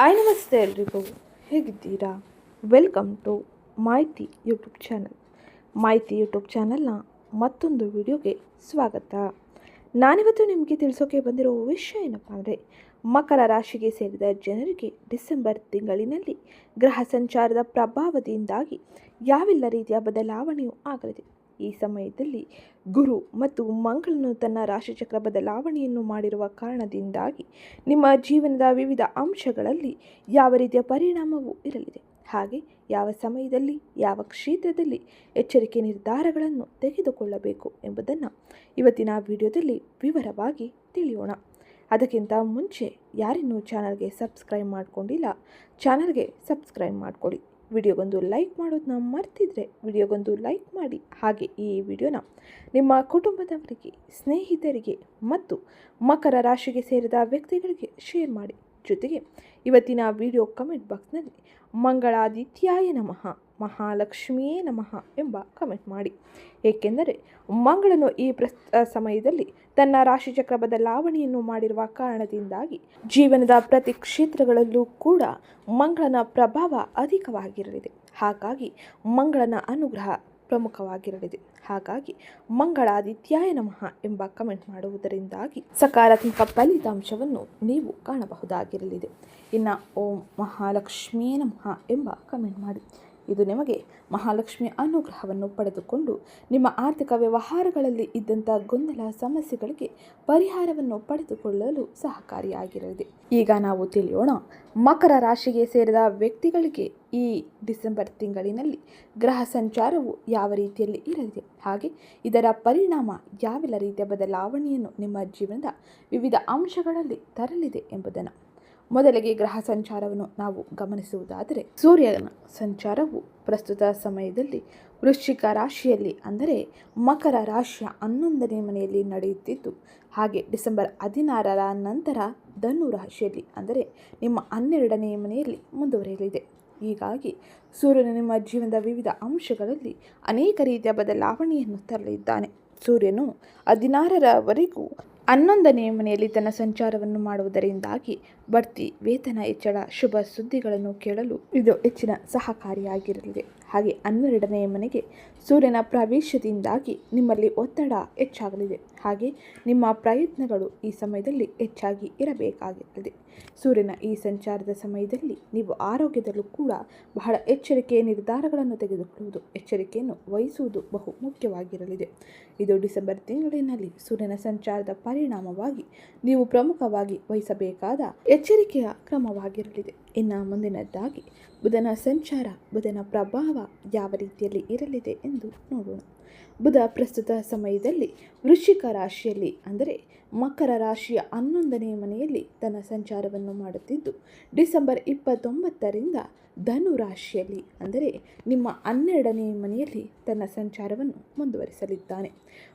Hi ನಮಸ್ತೆ ಎಲ್ರಿಗೂ ಹೇಗಿದ್ದೀರಾ welcome to Mahiti YouTube channel Mahiti YouTube ಚಾನಲ್ನ ಮತ್ತೊಂದು ವಿಡಿಯೋಗೆ ಸ್ವಾಗತ. ನಾನಿವತ್ತು ನಿಮಗೆ ತಿಳಿಸೋಕೆ ಬಂದಿರೋ ವಿಷಯ ಏನಪ್ಪ ಅಂದರೆ, ಮಕರ ರಾಶಿಗೆ ಸೇರಿದ ಜನರಿಗೆ ಡಿಸೆಂಬರ್ ತಿಂಗಳಿನಲ್ಲಿ ಗ್ರಹ ಸಂಚಾರದ ಪ್ರಭಾವದಿಂದಾಗಿ ಯಾವೆಲ್ಲ ರೀತಿಯ ಬದಲಾವಣೆಯೂ ಆಗಲಿದೆ. ಈ ಸಮಯದಲ್ಲಿ ಗುರು ಮತ್ತು ಮಂಗಳನು ತನ್ನ ರಾಶಿಚಕ್ರ ಬದಲಾವಣೆಯನ್ನು ಮಾಡಿರುವ ಕಾರಣದಿಂದಾಗಿ ನಿಮ್ಮ ಜೀವನದ ವಿವಿಧ ಅಂಶಗಳಲ್ಲಿ ಯಾವ ರೀತಿಯ ಪರಿಣಾಮವೂ ಇರಲಿದೆ. ಹಾಗೆ ಯಾವ ಸಮಯದಲ್ಲಿ, ಯಾವ ಕ್ಷೇತ್ರದಲ್ಲಿ ಎಚ್ಚರಿಕೆ ನಿರ್ಧಾರಗಳನ್ನು ತೆಗೆದುಕೊಳ್ಳಬೇಕು ಎಂಬುದನ್ನು ಇವತ್ತಿನ ವಿಡಿಯೋದಲ್ಲಿ ವಿವರವಾಗಿ ತಿಳಿಯೋಣ. ಅದಕ್ಕಿಂತ ಮುಂಚೆ ಯಾರಿನ್ನೂ ಚಾನಲ್ಗೆ ಸಬ್ಸ್ಕ್ರೈಬ್ ಮಾಡಿಕೊಂಡಿಲ್ಲ, ಚಾನಲ್ಗೆ ಸಬ್ಸ್ಕ್ರೈಬ್ ಮಾಡಿಕೊಳ್ಳಿ. ವಿಡಿಯೋಗೊಂದು ಲೈಕ್ ಮಾಡೋದನ್ನ ಮರ್ತಿದ್ರೆ ವಿಡಿಯೋಗೊಂದು ಲೈಕ್ ಮಾಡಿ. ಹಾಗೆ ಈ ವಿಡಿಯೋನ ನಿಮ್ಮ ಕುಟುಂಬದವರಿಗೆ, ಸ್ನೇಹಿತರಿಗೆ ಮತ್ತು ಮಕರ ರಾಶಿಗೆ ಸೇರಿದ ವ್ಯಕ್ತಿಗಳಿಗೆ ಶೇರ್ ಮಾಡಿ. ಜೊತೆಗೆ ಇವತ್ತಿನ ವಿಡಿಯೋ ಕಮೆಂಟ್ ಬಾಕ್ಸ್ನಲ್ಲಿ ಮಂಗಳಾದಿತ್ಯಾಯ ನಮಃ, ಮಹಾಲಕ್ಷ್ಮಿಯೇ ನಮಃ ಎಂಬ ಕಮೆಂಟ್ ಮಾಡಿ. ಏಕೆಂದರೆ ಮಂಗಳನು ಈ ಪ್ರಸ್ತುತ ಸಮಯದಲ್ಲಿ ತನ್ನ ರಾಶಿಚಕ್ರ ಬದಲಾವಣೆಯನ್ನು ಮಾಡಿರುವ ಕಾರಣದಿಂದಾಗಿ ಜೀವನದ ಪ್ರತಿ ಕ್ಷೇತ್ರಗಳಲ್ಲೂ ಕೂಡ ಮಂಗಳನ ಪ್ರಭಾವ ಅಧಿಕವಾಗಿರಲಿದೆ. ಹಾಗಾಗಿ ಮಂಗಳನ ಅನುಗ್ರಹ ಪ್ರಮುಖವಾಗಿರಲಿದೆ. ಹಾಗಾಗಿ ಮಂಗಳಾದಿತ್ಯಾಯ ನಮಃ ಎಂಬ ಕಮೆಂಟ್ ಮಾಡುವುದರಿಂದಾಗಿ ಸಕಾರಾತ್ಮಕ ಫಲಿತಾಂಶವನ್ನು ನೀವು ಕಾಣಬಹುದಾಗಿರಲಿದೆ. ಇನ್ನು ಓಂ ಮಹಾಲಕ್ಷ್ಮೀ ನಮಃ ಎಂಬ ಕಮೆಂಟ್ ಮಾಡಿ. ಇದು ನಿಮಗೆ ಮಹಾಲಕ್ಷ್ಮಿ ಅನುಗ್ರಹವನ್ನು ಪಡೆದುಕೊಂಡು ನಿಮ್ಮ ಆರ್ಥಿಕ ವ್ಯವಹಾರಗಳಲ್ಲಿ ಇದ್ದಂಥ ಗೊಂದಲ ಸಮಸ್ಯೆಗಳಿಗೆ ಪರಿಹಾರವನ್ನು ಪಡೆದುಕೊಳ್ಳಲು ಸಹಕಾರಿಯಾಗಿರಲಿದೆ ಈಗ ನಾವು ತಿಳಿಯೋಣ, ಮಕರ ರಾಶಿಗೆ ಸೇರಿದ ವ್ಯಕ್ತಿಗಳಿಗೆ ಈ ಡಿಸೆಂಬರ್ ತಿಂಗಳಿನಲ್ಲಿ ಗ್ರಹ ಸಂಚಾರವು ಯಾವ ರೀತಿಯಲ್ಲಿ ಇರಲಿದೆ? ಹಾಗೆ ಇದರ ಪರಿಣಾಮ ಯಾವೆಲ್ಲ ರೀತಿಯ ಬದಲಾವಣೆಯನ್ನು ನಿಮ್ಮ ಜೀವನದ ವಿವಿಧ ಅಂಶಗಳಲ್ಲಿ ತರಲಿದೆ ಎಂಬುದನ್ನು ಮೊದಲಿಗೆ ಗ್ರಹ ಸಂಚಾರವನ್ನು ನಾವು ಗಮನಿಸುವುದಾದರೆ ಸೂರ್ಯನ ಸಂಚಾರವು ಪ್ರಸ್ತುತ ಸಮಯದಲ್ಲಿ ವೃಶ್ಚಿಕ ರಾಶಿಯಲ್ಲಿ, ಅಂದರೆ ಮಕರ ರಾಶಿಯ ಹನ್ನೊಂದನೇ ಮನೆಯಲ್ಲಿ ನಡೆಯುತ್ತಿದ್ದು, ಹಾಗೆ ಡಿಸೆಂಬರ್ ಹದಿನಾರರ ನಂತರ ಧನು ರಾಶಿಯಲ್ಲಿ, ಅಂದರೆ ನಿಮ್ಮ ಹನ್ನೆರಡನೇ ಮನೆಯಲ್ಲಿ ಮುಂದುವರಿಯಲಿದೆ. ಹೀಗಾಗಿ ಸೂರ್ಯನು ನಿಮ್ಮ ಜೀವನದ ವಿವಿಧ ಅಂಶಗಳಲ್ಲಿ ಅನೇಕ ರೀತಿಯ ಬದಲಾವಣೆಯನ್ನು ತರಲಿದ್ದಾನೆ. ಸೂರ್ಯನು ಹದಿನಾರರವರೆಗೂ ಹನ್ನೊಂದನೇ ಮನೆಯಲ್ಲಿ ತನ್ನ ಸಂಚಾರವನ್ನು ಮಾಡುವುದರಿಂದಾಗಿ ಬಡ್ತಿ ವೇತನ ಹೆಚ್ಚಳ ಶುಭ ಸುದ್ದಿಗಳನ್ನು ಕೇಳಲು ಇದು ಹೆಚ್ಚಿನ ಸಹಕಾರಿಯಾಗಿರಲಿದೆ. ಹಾಗೆ ಹನ್ನೆರಡನೆಯ ಮನೆಗೆ ಸೂರ್ಯನ ಪ್ರವೇಶದಿಂದಾಗಿ ನಿಮ್ಮಲ್ಲಿ ಒತ್ತಡ ಹೆಚ್ಚಾಗಲಿದೆ. ಹಾಗೆ ನಿಮ್ಮ ಪ್ರಯತ್ನಗಳು ಈ ಸಮಯದಲ್ಲಿ ಹೆಚ್ಚಾಗಿ ಇರಬೇಕಾಗಿರುತ್ತದೆ ಸೂರ್ಯನ ಈ ಸಂಚಾರದ ಸಮಯದಲ್ಲಿ ನೀವು ಆರೋಗ್ಯದಲ್ಲೂ ಕೂಡ ಬಹಳ ಎಚ್ಚರಿಕೆಯ ನಿರ್ಧಾರಗಳನ್ನು ತೆಗೆದುಕೊಳ್ಳುವುದು, ಎಚ್ಚರಿಕೆಯನ್ನು ವಹಿಸುವುದು ಬಹು ಮುಖ್ಯವಾಗಿರಲಿದೆ. ಇದು ಡಿಸೆಂಬರ್ ತಿಂಗಳಿನಲ್ಲಿ ಸೂರ್ಯನ ಸಂಚಾರದ ಪರಿಣಾಮವಾಗಿ ನೀವು ಪ್ರಮುಖವಾಗಿ ವಹಿಸಬೇಕಾದ ಎಚ್ಚರಿಕೆಯ ಕ್ರಮವಾಗಿರಲಿದೆ. ಇನ್ನು ಮುಂದಿನದ್ದಾಗಿ ಬುಧನ ಸಂಚಾರ ಬುಧನ ಪ್ರಭಾವ ಯಾವ ರೀತಿಯಲ್ಲಿ ಇರಲಿದೆ ಎಂದು ನೋಡೋಣ. ಬುಧ ಪ್ರಸ್ತುತ ಸಮಯದಲ್ಲಿ ವೃಶ್ಚಿಕ ರಾಶಿಯಲ್ಲಿ, ಅಂದರೆ ಮಕರ ರಾಶಿಯ ಹನ್ನೊಂದನೇ ಮನೆಯಲ್ಲಿ ತನ್ನ ಸಂಚಾರವನ್ನು ಮಾಡುತ್ತಿದ್ದು, ಡಿಸೆಂಬರ್ ಇಪ್ಪತ್ತೊಂಬತ್ತರಿಂದ ಧನು ರಾಶಿಯಲ್ಲಿ, ಅಂದರೆ ನಿಮ್ಮ ಹನ್ನೆರಡನೇ ಮನೆಯಲ್ಲಿ ತನ್ನ ಸಂಚಾರವನ್ನು ಮುಂದುವರಿಸಲಿದ್ದಾನೆ.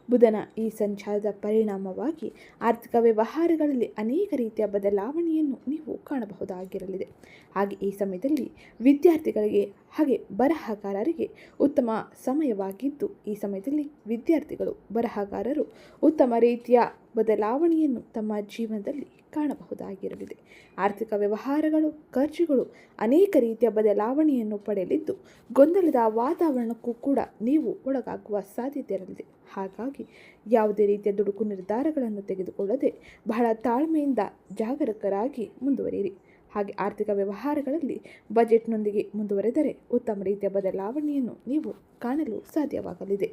ಬುಧನ ಈ ಸಂಚಾರದ ಪರಿಣಾಮವಾಗಿ ಆರ್ಥಿಕ ವ್ಯವಹಾರಗಳಲ್ಲಿ ಅನೇಕ ರೀತಿಯ ಬದಲಾವಣೆಯನ್ನು ನೀವು ಕಾಣಬಹುದಾಗಿರಲಿದೆ. ಹಾಗೆ ಈ ಸಮಯದಲ್ಲಿ ವಿದ್ಯಾರ್ಥಿಗಳಿಗೆ ಹಾಗೆ ಬರಹಗಾರರಿಗೆ ಉತ್ತಮ ಸಮಯವಾಗಿದ್ದು, ಈ ಸಮಯದಲ್ಲಿ ವಿದ್ಯಾರ್ಥಿಗಳು, ಬರಹಗಾರರು ಉತ್ತಮ ರೀತಿಯ ಬದಲಾವಣೆಯನ್ನು ತಮ್ಮ ಜೀವನದಲ್ಲಿ ಕಾಣಬಹುದಾಗಿರಲಿದೆ. ಆರ್ಥಿಕ ವ್ಯವಹಾರಗಳು, ಖರ್ಚುಗಳು ಅನೇಕ ರೀತಿಯ ಬದಲಾವಣೆಯನ್ನು ಪಡೆಯಲಿದ್ದು, ಗೊಂದಲದ ವಾತಾವರಣಕ್ಕೂ ಕೂಡ ನೀವು ಒಳಗಾಗುವ ಸಾಧ್ಯತೆ ಇರಲಿದೆ ಹಾಗಾಗಿ ಯಾವುದೇ ರೀತಿಯ ದುಡುಕು ನಿರ್ಧಾರಗಳನ್ನು ತೆಗೆದುಕೊಳ್ಳದೆ ಬಹಳ ತಾಳ್ಮೆಯಿಂದ ಜಾಗರೂಕರಾಗಿ ಮುಂದುವರಿಯಿರಿ. ಹಾಗೆ ಆರ್ಥಿಕ ವ್ಯವಹಾರಗಳಲ್ಲಿ ಬಜೆಟ್ನೊಂದಿಗೆ ಮುಂದುವರೆದರೆ ಉತ್ತಮ ರೀತಿಯ ಬದಲಾವಣೆಯನ್ನು ನೀವು ಕಾಣಲು ಸಾಧ್ಯವಾಗಲಿದೆ.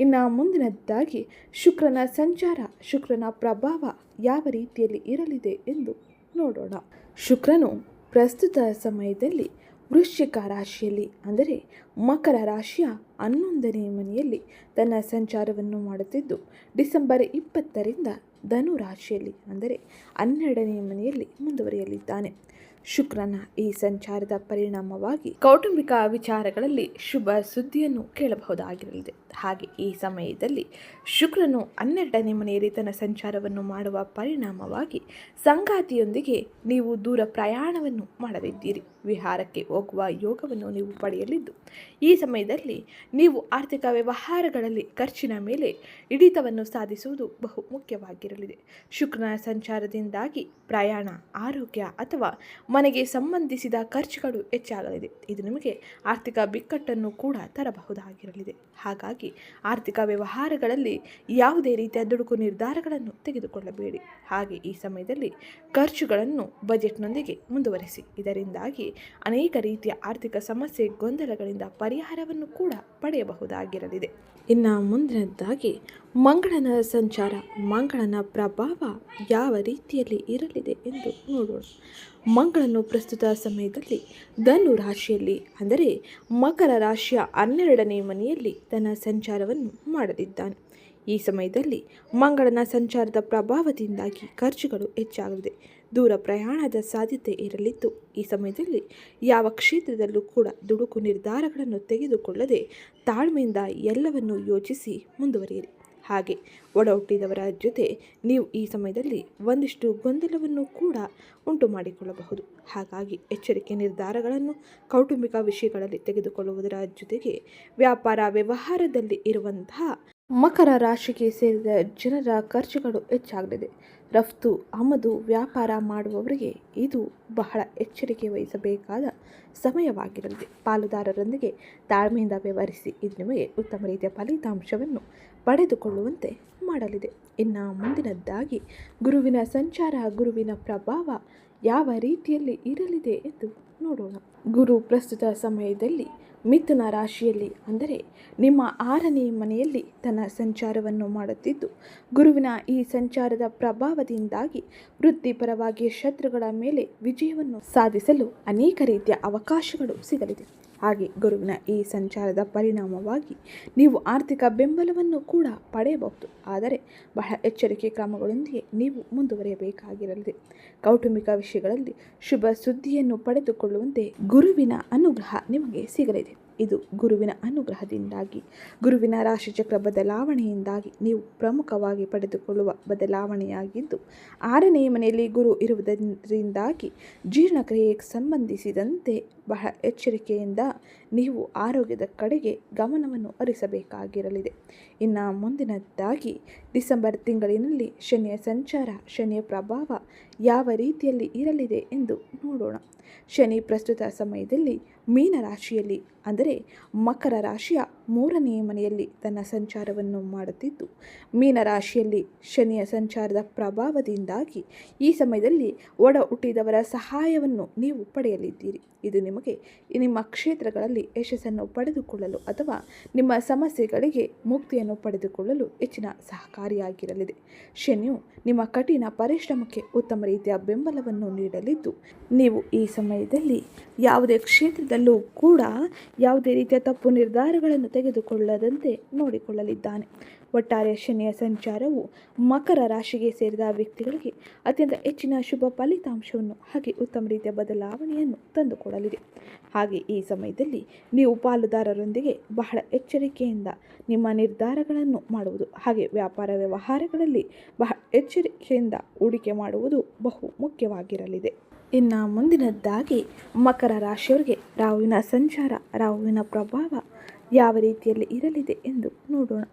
ಇನ್ನು ಮುಂದಿನದ್ದಾಗಿ ಶುಕ್ರನ ಸಂಚಾರ, ಶುಕ್ರನ ಪ್ರಭಾವ ಯಾವ ರೀತಿಯಲ್ಲಿ ಇರಲಿದೆ ಎಂದು ನೋಡೋಣ. ಶುಕ್ರನು ಪ್ರಸ್ತುತ ಸಮಯದಲ್ಲಿ ವೃಶ್ಚಿಕ ರಾಶಿಯಲ್ಲಿ, ಅಂದರೆ ಮಕರ ರಾಶಿಯ ಹನ್ನೊಂದನೇ ಮನೆಯಲ್ಲಿ ತನ್ನ ಸಂಚಾರವನ್ನು ಮಾಡುತ್ತಿದ್ದು, ಡಿಸೆಂಬರ್ ಇಪ್ಪತ್ತರಿಂದ ಧನು ರಾಶಿಯಲ್ಲಿ, ಅಂದರೆ ಹನ್ನೆರಡನೇ ಮನೆಯಲ್ಲಿ ಮುಂದುವರಿಯಲಿದ್ದಾನೆ. ಶುಕ್ರನ ಈ ಸಂಚಾರದ ಪರಿಣಾಮವಾಗಿ ಕೌಟುಂಬಿಕ ವಿಚಾರಗಳಲ್ಲಿ ಶುಭ ಸುದ್ದಿಯನ್ನು ಕೇಳಬಹುದಾಗಿರಲಿದೆ. ಹಾಗೆ ಈ ಸಮಯದಲ್ಲಿ ಶುಕ್ರನು ಹನ್ನೆರಡನೇ ಮನೆಯಲ್ಲಿ ತನ್ನ ಸಂಚಾರವನ್ನು ಮಾಡುವ ಪರಿಣಾಮವಾಗಿ ಸಂಗಾತಿಯೊಂದಿಗೆ ನೀವು ದೂರ ಪ್ರಯಾಣವನ್ನು ಮಾಡಲಿದ್ದೀರಿ. ವಿಹಾರಕ್ಕೆ ಹೋಗುವ ಯೋಗವನ್ನು ನೀವು ಪಡೆಯಲಿದ್ದು ಈ ಸಮಯದಲ್ಲಿ ನೀವು ಆರ್ಥಿಕ ವ್ಯವಹಾರಗಳಲ್ಲಿ ಖರ್ಚಿನ ಮೇಲೆ ಹಿಡಿತವನ್ನು ಸಾಧಿಸುವುದು ಬಹು ಮುಖ್ಯವಾಗಿರಲಿದೆ. ಶುಕ್ರನ ಸಂಚಾರದಿಂದಾಗಿ ಪ್ರಯಾಣ, ಆರೋಗ್ಯ ಅಥವಾ ಮನೆಗೆ ಸಂಬಂಧಿಸಿದ ಖರ್ಚುಗಳು ಹೆಚ್ಚಾಗಲಿದೆ. ಇದು ನಿಮಗೆ ಆರ್ಥಿಕ ಬಿಕ್ಕಟ್ಟನ್ನು ಕೂಡ ತರಬಹುದಾಗಿರಲಿದೆ. ಹಾಗಾಗಿ ಆರ್ಥಿಕ ವ್ಯವಹಾರಗಳಲ್ಲಿ ಯಾವುದೇ ರೀತಿಯ ದುಡುಕು ನಿರ್ಧಾರಗಳನ್ನು ತೆಗೆದುಕೊಳ್ಳಬೇಡಿ. ಹಾಗೆ ಈ ಸಮಯದಲ್ಲಿ ಖರ್ಚುಗಳನ್ನು ಬಜೆಟ್ನೊಂದಿಗೆ ಮುಂದುವರಿಸಿ. ಇದರಿಂದಾಗಿ ಅನೇಕ ರೀತಿಯ ಆರ್ಥಿಕ ಸಮಸ್ಯೆ ಗೊಂದಲಗಳಿಂದ ಪರಿಹಾರವನ್ನು ಕೂಡ ಪಡೆಯಬಹುದಾಗಿರಲಿದೆ. ಇನ್ನು ಮುಂದಿನದ್ದಾಗಿ ಮಂಗಳನ ಸಂಚಾರ, ಮಂಗಳನ ಪ್ರಭಾವ ಯಾವ ರೀತಿಯಲ್ಲಿ ಇರಲಿದೆ ಎಂದು ನೋಡೋಣ. ಮಂಗಳನು ಪ್ರಸ್ತುತ ಸಮಯದಲ್ಲಿ ಧನು ರಾಶಿಯಲ್ಲಿ, ಅಂದರೆ ಮಕರ ರಾಶಿಯ ಹನ್ನೆರಡನೇ ಮನೆಯಲ್ಲಿ ತನ್ನ ಸಂಚಾರವನ್ನು ಮಾಡಲಿದ್ದಾನೆ. ಈ ಸಮಯದಲ್ಲಿ ಮಂಗಳನ ಸಂಚಾರದ ಪ್ರಭಾವದಿಂದಾಗಿ ಖರ್ಚುಗಳು ಹೆಚ್ಚಾಗಲಿದೆ. ದೂರ ಪ್ರಯಾಣದ ಸಾಧ್ಯತೆ ಇರಲಿದ್ದು ಈ ಸಮಯದಲ್ಲಿ ಯಾವ ಕ್ಷೇತ್ರದಲ್ಲೂ ಕೂಡ ದುಡುಕು ನಿರ್ಧಾರಗಳನ್ನು ತೆಗೆದುಕೊಳ್ಳದೆ ತಾಳ್ಮೆಯಿಂದ ಎಲ್ಲವನ್ನು ಯೋಚಿಸಿ ಮುಂದುವರಿಯಿರಿ. ಹಾಗೆ ಒಡ ಹುಟ್ಟಿದವರ ಜೊತೆ ನೀವು ಈ ಸಮಯದಲ್ಲಿ ಒಂದಿಷ್ಟು ಗೊಂದಲವನ್ನು ಕೂಡ ಉಂಟು ಮಾಡಿಕೊಳ್ಳಬಹುದು ಹಾಗಾಗಿ ಎಚ್ಚರಿಕೆ ನಿರ್ಧಾರಗಳನ್ನು ಕೌಟುಂಬಿಕ ವಿಷಯಗಳಲ್ಲಿ ತೆಗೆದುಕೊಳ್ಳುವುದರ ಜೊತೆಗೆ ವ್ಯಾಪಾರ ವ್ಯವಹಾರದಲ್ಲಿ ಇರುವಂತಹ ಮಕರ ರಾಶಿಗೆ ಸೇರಿದ ಜನರ ಖರ್ಚುಗಳು ಹೆಚ್ಚಾಗಲಿದೆ. ರಫ್ತು, ಆಮದು, ವ್ಯಾಪಾರ ಮಾಡುವವರಿಗೆ ಇದು ಬಹಳ ಎಚ್ಚರಿಕೆ ವಹಿಸಬೇಕಾದ ಸಮಯವಾಗಿರಲಿದೆ. ಪಾಲುದಾರರೊಂದಿಗೆ ತಾಳ್ಮೆಯಿಂದ ವ್ಯವಹರಿಸಿ ಇದು ನಿಮಗೆ ಉತ್ತಮ ರೀತಿಯ ಫಲಿತಾಂಶವನ್ನು ಪಡೆದುಕೊಳ್ಳುವಂತೆ ಮಾಡಲಿದೆ. ಇನ್ನು ಮುಂದಿನದ್ದಾಗಿ, ಗುರುವಿನ ಸಂಚಾರ, ಗುರುವಿನ ಪ್ರಭಾವ ಯಾವ ರೀತಿಯಲ್ಲಿ ಇರಲಿದೆ ಎಂದು ನೋಡೋಣ. ಗುರು, ಪ್ರಸ್ತುತ ಸಮಯದಲ್ಲಿ ಮಿಥುನ ರಾಶಿಯಲ್ಲಿ ಅಂದರೆ ನಿಮ್ಮ ಆರನೇ ಮನೆಯಲ್ಲಿ ತನ್ನ ಸಂಚಾರವನ್ನು ಮಾಡುತ್ತಿದ್ದು, ಗುರುವಿನ ಈ ಸಂಚಾರದ ಪ್ರಭಾವದಿಂದಾಗಿ ವೃತ್ತಿಪರವಾಗಿ ಶತ್ರುಗಳ ಮೇಲೆ ವಿಜಯವನ್ನು ಸಾಧಿಸಲು ಅನೇಕ ರೀತಿಯ ಅವಕಾಶಗಳು ಸಿಗಲಿದೆ. ಹಾಗೆ ಗುರುವಿನ ಈ ಸಂಚಾರದ ಪರಿಣಾಮವಾಗಿ ನೀವು ಆರ್ಥಿಕ ಬೆಂಬಲವನ್ನು ಕೂಡ ಪಡೆಯಬಹುದು. ಆದರೆ ಬಹಳ ಎಚ್ಚರಿಕೆ ಕ್ರಮಗಳೊಂದಿಗೆ ನೀವು ಮುಂದುವರಿಯಬೇಕಾಗಿರಲಿದೆ. ಕೌಟುಂಬಿಕ ವಿಷಯಗಳಲ್ಲಿ ಶುಭ ಸುದ್ದಿಯನ್ನು ಪಡೆದುಕೊಳ್ಳುವಂತೆ ಗುರುವಿನ ಅನುಗ್ರಹ ನಿಮಗೆ ಸಿಗಲಿದೆ. ಇದು ಗುರುವಿನ ಅನುಗ್ರಹದಿಂದಾಗಿ, ಗುರುವಿನ ರಾಶಿಚಕ್ರ ಬದಲಾವಣೆಯಿಂದಾಗಿ ನೀವು ಪ್ರಮುಖವಾಗಿ ಪಡೆದುಕೊಳ್ಳುವ ಬದಲಾವಣೆಯಾಗಿದ್ದು ಆರನೇ ಮನೆಯಲ್ಲಿ ಗುರು ಇರುವುದರಿಂದಾಗಿ ಜೀರ್ಣಕ್ರಿಯೆಗೆ ಸಂಬಂಧಿಸಿದಂತೆ ಬಹಳ ಎಚ್ಚರಿಕೆಯಿಂದ ನೀವು ಆರೋಗ್ಯದ ಕಡೆಗೆ ಗಮನವನ್ನು ಹರಿಸಬೇಕಾಗಿರಲಿದೆ. ಇನ್ನು ಮುಂದಿನದ್ದಾಗಿ ಡಿಸೆಂಬರ್ ತಿಂಗಳಿನಲ್ಲಿ ಶನಿಯ ಸಂಚಾರ, ಶನಿಯ ಪ್ರಭಾವ ಯಾವ ರೀತಿಯಲ್ಲಿ ಇರಲಿದೆ ಎಂದು ನೋಡೋಣ. ಶನಿ ಪ್ರಸ್ತುತ ಸಮಯದಲ್ಲಿ ಮೀನ ರಾಶಿಯಲ್ಲಿ, ಅಂದರೆ ಮಕರ ರಾಶಿಯ ಮೂರನೆಯ ಮನೆಯಲ್ಲಿ ತನ್ನ ಸಂಚಾರವನ್ನು ಮಾಡುತ್ತಿದ್ದು, ಮೀನ ರಾಶಿಯಲ್ಲಿ ಶನಿಯ ಸಂಚಾರದ ಪ್ರಭಾವದಿಂದಾಗಿ ಈ ಸಮಯದಲ್ಲಿ ಒಡ ಹುಟ್ಟಿದವರ ಸಹಾಯವನ್ನು ನೀವು ಪಡೆಯಲಿದ್ದೀರಿ. ಇದು ನಿಮಗೆ ನಿಮ್ಮ ಕ್ಷೇತ್ರಗಳಲ್ಲಿ ಯಶಸ್ಸನ್ನು ಪಡೆದುಕೊಳ್ಳಲು ಅಥವಾ ನಿಮ್ಮ ಸಮಸ್ಯೆಗಳಿಗೆ ಮುಕ್ತಿಯನ್ನು ಪಡೆದುಕೊಳ್ಳಲು ಹೆಚ್ಚಿನ ಸಹಕಾರಿಯಾಗಿರಲಿದೆ. ಶನಿಯು ನಿಮ್ಮ ಕಠಿಣ ಪರಿಶ್ರಮಕ್ಕೆ ಉತ್ತಮ ರೀತಿಯ ಬೆಂಬಲವನ್ನು ನೀಡಲಿದ್ದು, ನೀವು ಈ ಸಮಯದಲ್ಲಿ ಯಾವುದೇ ಕ್ಷೇತ್ರದಲ್ಲೂ ಕೂಡ ಯಾವುದೇ ರೀತಿಯ ತಪ್ಪು ನಿರ್ಧಾರಗಳನ್ನು ತೆಗೆದುಕೊಳ್ಳದಂತೆ ನೋಡಿಕೊಳ್ಳಲಿದ್ದಾನೆ. ಒಟ್ಟಾರೆ ಶನಿಯ ಸಂಚಾರವು ಮಕರ ರಾಶಿಗೆ ಸೇರಿದ ವ್ಯಕ್ತಿಗಳಿಗೆ ಅತ್ಯಂತ ಹೆಚ್ಚಿನ ಶುಭ ಫಲಿತಾಂಶವನ್ನು ಹಾಗೆ ಉತ್ತಮ ರೀತಿಯ ಬದಲಾವಣೆಯನ್ನು ತಂದುಕೊಡಲಿದೆ. ಹಾಗೆ ಈ ಸಮಯದಲ್ಲಿ ನೀವು ಪಾಲುದಾರರೊಂದಿಗೆ ಬಹಳ ಎಚ್ಚರಿಕೆಯಿಂದ ನಿಮ್ಮ ನಿರ್ಧಾರಗಳನ್ನು ಮಾಡುವುದು ಹಾಗೆ ವ್ಯಾಪಾರ ವ್ಯವಹಾರಗಳಲ್ಲಿ ಬಹಳ ಎಚ್ಚರಿಕೆಯಿಂದ ಹೂಡಿಕೆ ಮಾಡುವುದು ಬಹು ಮುಖ್ಯವಾಗಿರಲಿದೆ. ಇನ್ನು ಮುಂದಿನದ್ದಾಗಿ ಮಕರ ರಾಶಿಯವರಿಗೆ ರಾಹುವಿನ ಸಂಚಾರ, ರಾಹುವಿನ ಪ್ರಭಾವ ಯಾವ ರೀತಿಯಲ್ಲಿ ಇರಲಿದೆ ಎಂದು ನೋಡೋಣ.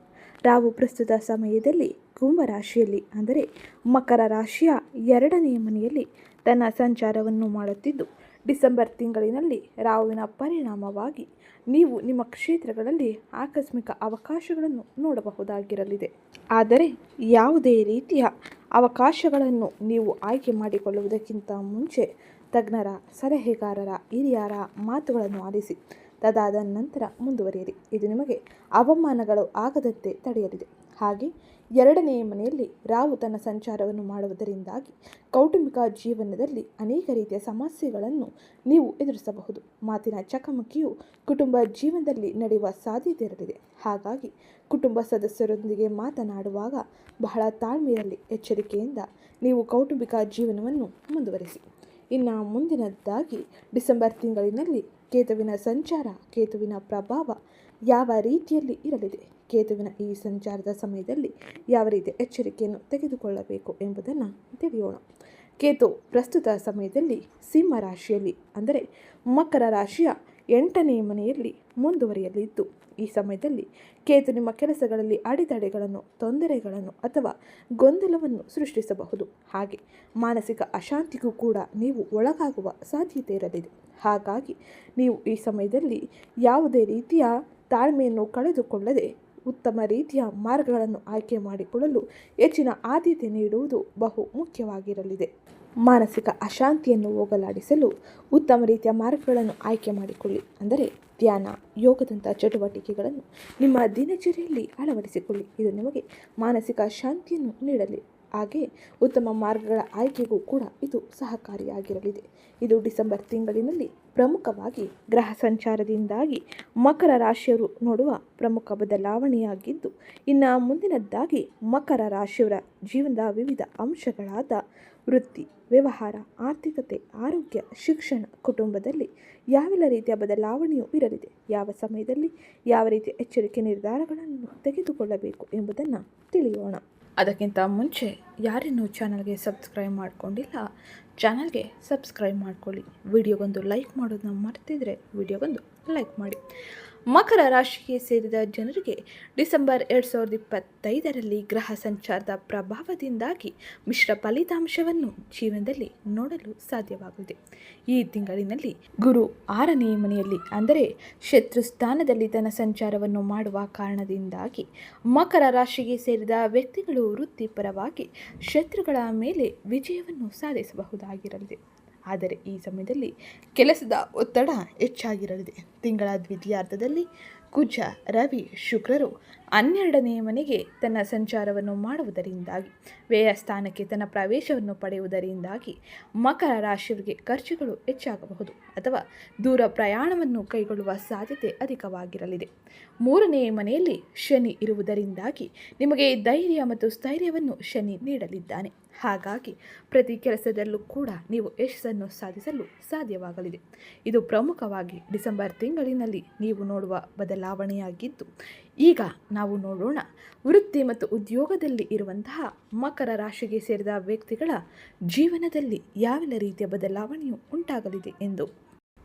ರಾಹು ಪ್ರಸ್ತುತ ಸಮಯದಲ್ಲಿ ಕುಂಭರಾಶಿಯಲ್ಲಿ ಅಂದರೆ ಮಕರ ರಾಶಿಯ ಎರಡನೆಯ ಮನೆಯಲ್ಲಿ ತನ್ನ ಸಂಚಾರವನ್ನು ಮಾಡುತ್ತಿದ್ದು, ಡಿಸೆಂಬರ್ ತಿಂಗಳಿನಲ್ಲಿ ರಾಹುವಿನ ಪರಿಣಾಮವಾಗಿ ನೀವು ನಿಮ್ಮ ಕ್ಷೇತ್ರಗಳಲ್ಲಿ ಆಕಸ್ಮಿಕ ಅವಕಾಶಗಳನ್ನು ನೋಡಬಹುದಾಗಿರಲಿದೆ. ಆದರೆ ಯಾವುದೇ ರೀತಿಯ ಅವಕಾಶಗಳನ್ನು ನೀವು ಆಯ್ಕೆ ಮಾಡಿಕೊಳ್ಳುವುದಕ್ಕಿಂತ ಮುಂಚೆ ತಜ್ಞರ, ಸಲಹೆಗಾರರ, ಹಿರಿಯರ ಮಾತುಗಳನ್ನು ಆಲಿಸಿ ತದಾದ ನಂತರ ಮುಂದುವರಿಯಿರಿ. ಇದು ನಿಮಗೆ ಅವಮಾನಗಳು ಆಗದಂತೆ ತಡೆಯಲಿದೆ. ಹಾಗೆ ಎರಡನೆಯ ಮನೆಯಲ್ಲಿ ರಾವು ತನ್ನ ಸಂಚಾರವನ್ನು ಮಾಡುವುದರಿಂದಾಗಿ ಕೌಟುಂಬಿಕ ಜೀವನದಲ್ಲಿ ಅನೇಕ ರೀತಿಯ ಸಮಸ್ಯೆಗಳನ್ನು ನೀವು ಎದುರಿಸಬಹುದು. ಮಾತಿನ ಚಕಮಕಿಯು ಕುಟುಂಬ ಜೀವನದಲ್ಲಿ ನಡೆಯುವ ಸಾಧ್ಯತೆ ಇರಲಿದೆ. ಹಾಗಾಗಿ ಕುಟುಂಬ ಸದಸ್ಯರೊಂದಿಗೆ ಮಾತನಾಡುವಾಗ ಬಹಳ ತಾಳ್ಮೆಯಲ್ಲಿ ಎಚ್ಚರಿಕೆಯಿಂದ ನೀವು ಕೌಟುಂಬಿಕ ಜೀವನವನ್ನು ಮುಂದುವರಿಸಿ. ಇನ್ನು ಮುಂದಿನದ್ದಾಗಿ ಡಿಸೆಂಬರ್ ತಿಂಗಳಿನಲ್ಲಿ ಕೇತುವಿನ ಸಂಚಾರ, ಕೇತುವಿನ ಪ್ರಭಾವ ಯಾವ ರೀತಿಯಲ್ಲಿ ಇರಲಿದೆ? ಕೇತುವಿನ ಈ ಸಂಚಾರದ ಸಮಯದಲ್ಲಿ ಯಾವ ರೀತಿ ಎಚ್ಚರಿಕೆಯನ್ನು ತೆಗೆದುಕೊಳ್ಳಬೇಕು ಎಂಬುದನ್ನು ತಿಳಿಯೋಣ. ಕೇತು ಪ್ರಸ್ತುತ ಸಮಯದಲ್ಲಿ ಸಿಂಹ ರಾಶಿಯಲ್ಲಿ, ಅಂದರೆ ಮಕರ ರಾಶಿಯ ಎಂಟನೇ ಮನೆಯಲ್ಲಿ ಮುಂದುವರಿಯಲಿದ್ದು ಈ ಸಮಯದಲ್ಲಿ ಕೇತು ನಿಮ್ಮ ಕೆಲಸಗಳಲ್ಲಿ ಅಡೆತಡೆಗಳನ್ನು, ತೊಂದರೆಗಳನ್ನು ಅಥವಾ ಗೊಂದಲವನ್ನು ಸೃಷ್ಟಿಸಬಹುದು. ಹಾಗೆ ಮಾನಸಿಕ ಅಶಾಂತಿಗೂ ಕೂಡ ನೀವು ಒಳಗಾಗುವ ಸಾಧ್ಯತೆ ಇರಲಿದೆ. ಹಾಗಾಗಿ ನೀವು ಈ ಸಮಯದಲ್ಲಿ ಯಾವುದೇ ರೀತಿಯ ತಾಳ್ಮೆಯನ್ನು ಕಳೆದುಕೊಳ್ಳದೆ ಉತ್ತಮ ರೀತಿಯ ಮಾರ್ಗಗಳನ್ನು ಆಯ್ಕೆ ಮಾಡಿಕೊಳ್ಳಲು ಹೆಚ್ಚಿನ ಆದ್ಯತೆ ನೀಡುವುದು ಬಹು ಮುಖ್ಯವಾಗಿರಲಿದೆ. ಮಾನಸಿಕ ಅಶಾಂತಿಯನ್ನು ಹೋಗಲಾಡಿಸಲು ಉತ್ತಮ ರೀತಿಯ ಮಾರ್ಗಗಳನ್ನು ಆಯ್ಕೆ ಮಾಡಿಕೊಳ್ಳಿ. ಅಂದರೆ ಧ್ಯಾನ ಯೋಗದಂಥ ಚಟುವಟಿಕೆಗಳನ್ನು ನಿಮ್ಮ ದಿನಚರಿಯಲ್ಲಿ ಅಳವಡಿಸಿಕೊಳ್ಳಿ. ಇದು ನಿಮಗೆ ಮಾನಸಿಕ ಶಾಂತಿಯನ್ನು ನೀಡಲಿ. ಹಾಗೆ ಉತ್ತಮ ಮಾರ್ಗಗಳ ಆಯ್ಕೆಗೂ ಕೂಡ ಇದು ಸಹಕಾರಿಯಾಗಿರಲಿದೆ. ಇದು ಡಿಸೆಂಬರ್ ತಿಂಗಳಿನಲ್ಲಿ ಪ್ರಮುಖವಾಗಿ ಗ್ರಹ ಸಂಚಾರದಿಂದಾಗಿ ಮಕರ ರಾಶಿಯವರು ನೋಡುವ ಪ್ರಮುಖ ಬದಲಾವಣೆಯಾಗಿದ್ದು, ಇನ್ನು ಮುಂದಿನದ್ದಾಗಿ ಮಕರ ರಾಶಿಯವರ ಜೀವನದ ವಿವಿಧ ಅಂಶಗಳಾದ ವೃತ್ತಿ, ವ್ಯವಹಾರ, ಆರ್ಥಿಕತೆ, ಆರೋಗ್ಯ, ಶಿಕ್ಷಣ, ಕುಟುಂಬದಲ್ಲಿ ಯಾವೆಲ್ಲ ರೀತಿಯ ಬದಲಾವಣೆಯು ಇರಲಿದೆ, ಯಾವ ಸಮಯದಲ್ಲಿ ಯಾವ ರೀತಿಯ ಎಚ್ಚರಿಕೆ ನಿರ್ಧಾರಗಳನ್ನು ತೆಗೆದುಕೊಳ್ಳಬೇಕು ಎಂಬುದನ್ನು ತಿಳಿಯೋಣ. ಅದಕ್ಕಿಂತ ಮುಂಚೆ ಯಾರಿನ್ನೂ ಚಾನಲ್ಗೆ ಸಬ್ಸ್ಕ್ರೈಬ್ ಮಾಡಿಕೊಂಡಿಲ್ಲ, ಚಾನಲ್ಗೆ ಸಬ್ಸ್ಕ್ರೈಬ್ ಮಾಡ್ಕೊಳ್ಳಿ. ವಿಡಿಯೋಗೊಂದು ಲೈಕ್ ಮಾಡೋದನ್ನ ಮರ್ತಿದ್ರೆ ವಿಡಿಯೋಗೊಂದು ಲೈಕ್ ಮಾಡಿ. ಮಕರ ರಾಶಿಗೆ ಸೇರಿದ ಜನರಿಗೆ ಡಿಸೆಂಬರ್ ಎರಡು ಸಾವಿರದ ಇಪ್ಪತ್ತೈದರಲ್ಲಿ ಗ್ರಹ ಸಂಚಾರದ ಪ್ರಭಾವದಿಂದಾಗಿ ಮಿಶ್ರ ಫಲಿತಾಂಶವನ್ನು ಜೀವನದಲ್ಲಿ ನೋಡಲು ಸಾಧ್ಯವಾಗಲಿದೆ. ಈ ತಿಂಗಳಿನಲ್ಲಿ ಗುರು ಆರನೇ ಮನೆಯಲ್ಲಿ, ಅಂದರೆ ಶತ್ರು ಸ್ಥಾನದಲ್ಲಿ ತನ್ನ ಸಂಚಾರವನ್ನು ಮಾಡುವ ಕಾರಣದಿಂದಾಗಿ ಮಕರ ರಾಶಿಗೆ ಸೇರಿದ ವ್ಯಕ್ತಿಗಳು ವೃತ್ತಿಪರವಾಗಿ ಶತ್ರುಗಳ ಮೇಲೆ ವಿಜಯವನ್ನು ಸಾಧಿಸಬಹುದಾಗಿರಲಿದೆ. ಆದರೆ ಈ ಸಮಯದಲ್ಲಿ ಕೆಲಸದ ಒತ್ತಡ ಹೆಚ್ಚಾಗಿರಲಿದೆ. ತಿಂಗಳ ದ್ವಿತೀಯಾರ್ಧದಲ್ಲಿ ಕುಜ ರವಿ ಶುಕ್ರರು ಹನ್ನೆರಡನೇ ಮನೆಗೆ ತನ್ನ ಸಂಚಾರವನ್ನು ಮಾಡುವುದರಿಂದಾಗಿ, ವ್ಯಯ ಸ್ಥಾನಕ್ಕೆ ತನ್ನ ಪ್ರವೇಶವನ್ನು ಪಡೆಯುವುದರಿಂದಾಗಿ ಮಕರ ರಾಶಿಯವರಿಗೆ ಖರ್ಚುಗಳು ಹೆಚ್ಚಾಗಬಹುದು ಅಥವಾ ದೂರ ಪ್ರಯಾಣವನ್ನು ಕೈಗೊಳ್ಳುವ ಸಾಧ್ಯತೆ ಅಧಿಕವಾಗಿರಲಿದೆ. ಮೂರನೇ ಮನೆಯಲ್ಲಿ ಶನಿ ಇರುವುದರಿಂದಾಗಿ ನಿಮಗೆ ಧೈರ್ಯ ಮತ್ತು ಸ್ಥೈರ್ಯವನ್ನು ಶನಿ ನೀಡಲಿದ್ದಾನೆ. ಹಾಗಾಗಿ ಪ್ರತಿ ಕೆಲಸದಲ್ಲೂ ಕೂಡ ನೀವು ಯಶಸ್ಸನ್ನು ಸಾಧಿಸಲು ಸಾಧ್ಯವಾಗಲಿದೆ. ಇದು ಪ್ರಮುಖವಾಗಿ ಡಿಸೆಂಬರ್ ತಿಂಗಳಿನಲ್ಲಿ ನೀವು ನೋಡುವ ಬದಲಾವಣೆಯಾಗಿದ್ದು, ಈಗ ನಾವು ನೋಡೋಣ. ವೃತ್ತಿ ಮತ್ತು ಉದ್ಯೋಗದಲ್ಲಿ ಇರುವಂತಹ ಮಕರ ರಾಶಿಗೆ ಸೇರಿದ ವ್ಯಕ್ತಿಗಳ ಜೀವನದಲ್ಲಿ ಯಾವೆಲ್ಲ ರೀತಿಯ ಬದಲಾವಣೆಯು ಉಂಟಾಗಲಿದೆ ಎಂದು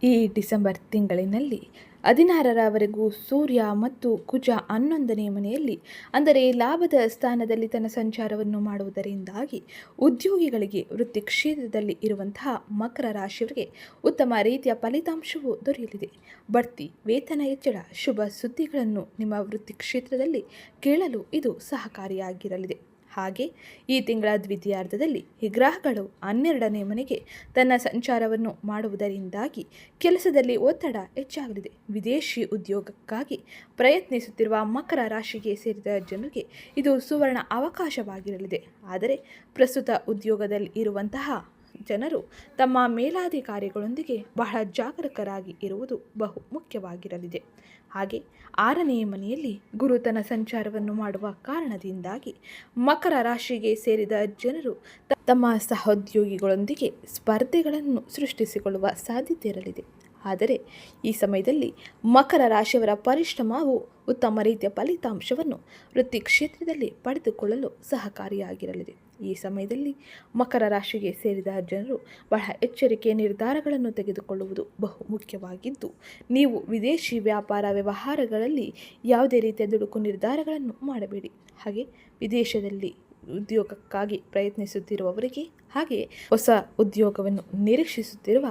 ಈ ಡಿಸೆಂಬರ್ ತಿಂಗಳಿನಲ್ಲಿ ಹದಿನಾರರವರೆಗೂ ಸೂರ್ಯ ಮತ್ತು ಕುಜ ಹನ್ನೊಂದನೇ ಮನೆಯಲ್ಲಿ, ಅಂದರೆ ಲಾಭದ ಸ್ಥಾನದಲ್ಲಿ ತನ್ನ ಸಂಚಾರವನ್ನು ಮಾಡುವುದರಿಂದಾಗಿ ಉದ್ಯೋಗಿಗಳಿಗೆ ವೃತ್ತಿ ಕ್ಷೇತ್ರದಲ್ಲಿ ಇರುವಂತಹ ಮಕರ ರಾಶಿಯವರಿಗೆ ಉತ್ತಮ ರೀತಿಯ ಫಲಿತಾಂಶವು ದೊರೆಯಲಿದೆ. ಬಡ್ತಿ, ವೇತನ ಹೆಚ್ಚಳ, ಶುಭ ಸುದ್ದಿಗಳನ್ನು ನಿಮ್ಮ ವೃತ್ತಿ ಕ್ಷೇತ್ರದಲ್ಲಿ ಕೇಳಲು ಇದು ಸಹಕಾರಿಯಾಗಿರಲಿದೆ. ಹಾಗೆ ಈ ತಿಂಗಳ ದ್ವಿತೀಯಾರ್ಧದಲ್ಲಿ ಈ ಗ್ರಹಗಳು ಹನ್ನೆರಡನೇ ಮನೆಗೆ ತನ್ನ ಸಂಚಾರವನ್ನು ಮಾಡುವುದರಿಂದಾಗಿ ಕೆಲಸದಲ್ಲಿ ಒತ್ತಡ ಹೆಚ್ಚಾಗಲಿದೆ. ವಿದೇಶಿ ಉದ್ಯೋಗಕ್ಕಾಗಿ ಪ್ರಯತ್ನಿಸುತ್ತಿರುವ ಮಕರ ರಾಶಿಗೆ ಸೇರಿದ ಜನರಿಗೆ ಇದು ಸುವರ್ಣ ಅವಕಾಶವಾಗಿರಲಿದೆ. ಆದರೆ ಪ್ರಸ್ತುತ ಉದ್ಯೋಗದಲ್ಲಿ ಇರುವಂತಹ ಜನರು ತಮ್ಮ ಮೇಲಾಧಿಕಾರಿಗಳೊಂದಿಗೆ ಬಹಳ ಜಾಗರೂಕರಾಗಿ ಇರುವುದು ಬಹು ಮುಖ್ಯವಾಗಿರಲಿದೆ. ಹಾಗೆ ಆರನೆಯ ಮನೆಯಲ್ಲಿ ಗುರುತನ ಸಂಚಾರವನ್ನು ಮಾಡುವ ಕಾರಣದಿಂದಾಗಿ ಮಕರ ರಾಶಿಗೆ ಸೇರಿದ ಜನರು ತಮ್ಮ ಸಹೋದ್ಯೋಗಿಗಳೊಂದಿಗೆ ಸ್ಪರ್ಧೆಗಳನ್ನು ಸೃಷ್ಟಿಸಿಕೊಳ್ಳುವ ಸಾಧ್ಯತೆ ಇರಲಿದೆ. ಆದರೆ ಈ ಸಮಯದಲ್ಲಿ ಮಕರ ರಾಶಿಯವರ ಪರಿಶ್ರಮವು ಉತ್ತಮ ರೀತಿಯ ಫಲಿತಾಂಶವನ್ನು ವೃತ್ತಿ ಕ್ಷೇತ್ರದಲ್ಲಿ ಪಡೆದುಕೊಳ್ಳಲು ಸಹಕಾರಿಯಾಗಿರಲಿದೆ. ಈ ಸಮಯದಲ್ಲಿ ಮಕರ ರಾಶಿಗೆ ಸೇರಿದ ಜನರು ಬಹಳ ಎಚ್ಚರಿಕೆಯ ನಿರ್ಧಾರಗಳನ್ನು ತೆಗೆದುಕೊಳ್ಳುವುದು ಬಹು ಮುಖ್ಯವಾಗಿದ್ದು, ನೀವು ವಿದೇಶಿ ವ್ಯಾಪಾರ ವ್ಯವಹಾರಗಳಲ್ಲಿ ಯಾವುದೇ ರೀತಿಯ ದುಡುಕು ನಿರ್ಧಾರಗಳನ್ನು ಮಾಡಬೇಡಿ. ಹಾಗೆ ವಿದೇಶದಲ್ಲಿ ಉದ್ಯೋಗಕ್ಕಾಗಿ ಪ್ರಯತ್ನಿಸುತ್ತಿರುವವರಿಗೆ ಹಾಗೆ ಹೊಸ ಉದ್ಯೋಗವನ್ನು ನಿರೀಕ್ಷಿಸುತ್ತಿರುವ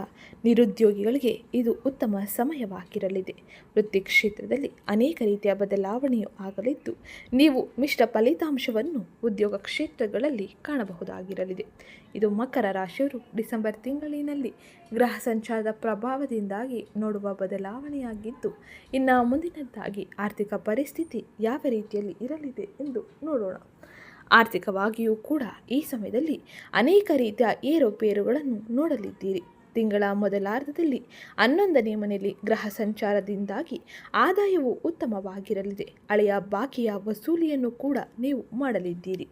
ನಿರುದ್ಯೋಗಿಗಳಿಗೆ ಇದು ಉತ್ತಮ ಸಮಯವಾಗಿರಲಿದೆ. ವೃತ್ತಿ ಕ್ಷೇತ್ರದಲ್ಲಿ ಅನೇಕ ರೀತಿಯ ಬದಲಾವಣೆಯು ಆಗಲಿದ್ದು, ನೀವು ಮಿಶ್ರ ಫಲಿತಾಂಶವನ್ನು ಉದ್ಯೋಗ ಕ್ಷೇತ್ರಗಳಲ್ಲಿ ಕಾಣಬಹುದಾಗಿರಲಿದೆ. ಇದು ಮಕರ ರಾಶಿಯವರು ಡಿಸೆಂಬರ್ ತಿಂಗಳಿನಲ್ಲಿ ಗ್ರಹ ಸಂಚಾರದ ಪ್ರಭಾವದಿಂದಾಗಿ ನೋಡುವ ಬದಲಾವಣೆಯಾಗಿದ್ದು, ಇನ್ನು ಮುಂದಿನದ್ದಾಗಿ ಆರ್ಥಿಕ ಪರಿಸ್ಥಿತಿ ಯಾವ ರೀತಿಯಲ್ಲಿ ಇರಲಿದೆ ಎಂದು ನೋಡೋಣ. ಆರ್ಥಿಕವಾಗಿಯೂ ಕೂಡ ಈ ಸಮಯದಲ್ಲಿ ಅನೇಕ ರೀತಿಯ ಏರುಪೇರುಗಳನ್ನು ನೋಡಲಿದ್ದೀರಿ. ತಿಂಗಳ ಮೊದಲಾರ್ಧದಲ್ಲಿ ಹನ್ನೊಂದನೇ ಮನೆಯಲ್ಲಿ ಗ್ರಹ ಸಂಚಾರದಿಂದಾಗಿ ಆದಾಯವು ಉತ್ತಮವಾಗಿರಲಿದೆ. ಹಳೆಯ ಬಾಕಿಯ ವಸೂಲಿಯನ್ನು ಕೂಡ ನೀವು ಮಾಡಲಿದ್ದೀರಿ.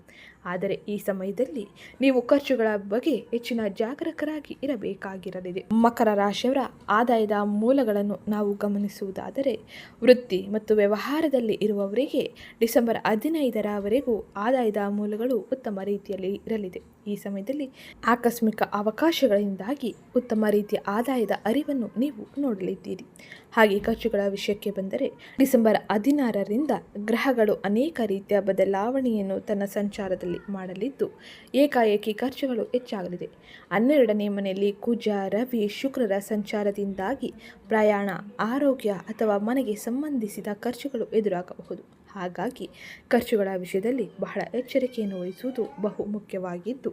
ಆದರೆ ಈ ಸಮಯದಲ್ಲಿ ನೀವು ಖರ್ಚುಗಳ ಬಗ್ಗೆ ಹೆಚ್ಚಿನ ಜಾಗರೂಕರಾಗಿ ಇರಬೇಕಾಗಿರಲಿದೆ. ಮಕರ ರಾಶಿಯವರ ಆದಾಯದ ಮೂಲಗಳನ್ನು ನಾವು ಗಮನಿಸುವುದಾದರೆ, ವೃತ್ತಿ ಮತ್ತು ವ್ಯವಹಾರದಲ್ಲಿ ಇರುವವರಿಗೆ ಡಿಸೆಂಬರ್ ಹದಿನೈದರವರೆಗೂ ಆದಾಯದ ಮೂಲಗಳು ಉತ್ತಮ ರೀತಿಯಲ್ಲಿ ಇರಲಿದೆ. ಈ ಸಮಯದಲ್ಲಿ ಆಕಸ್ಮಿಕ ಅವಕಾಶಗಳಿಂದಾಗಿ ಉತ್ತಮ ರೀತಿಯ ಆದಾಯದ ಅರಿವನ್ನು ನೀವು ನೋಡಲಿದ್ದೀರಿ. ಹಾಗೆ ಖರ್ಚುಗಳ ವಿಷಯಕ್ಕೆ ಬಂದರೆ, ಡಿಸೆಂಬರ್ ಹದಿನಾರರಿಂದ ಗ್ರಹಗಳು ಅನೇಕ ರೀತಿಯ ಬದಲಾವಣೆಯನ್ನು ತನ್ನ ಸಂಚಾರದಲ್ಲಿ ಮಾಡಲಿದ್ದು. ಏಕಾಏಕಿ ಖರ್ಚುಗಳು ಹೆಚ್ಚಾಗಲಿದೆ. ಹನ್ನೆರಡನೇ ಮನೆಯಲ್ಲಿ ಕುಜ ರವಿ, ಶುಕ್ರರ ಸಂಚಾರದಿಂದಾಗಿ ಪ್ರಯಾಣ, ಆರೋಗ್ಯ ಅಥವಾ ಮನೆಗೆ ಸಂಬಂಧಿಸಿದ ಖರ್ಚುಗಳು ಎದುರಾಗಬಹುದು. ಹಾಗಾಗಿ ಖರ್ಚುಗಳ ವಿಷಯದಲ್ಲಿ ಬಹಳ ಎಚ್ಚರಿಕೆಯನ್ನು ವಹಿಸುವುದು ಬಹು ಮುಖ್ಯವಾಗಿದ್ದು,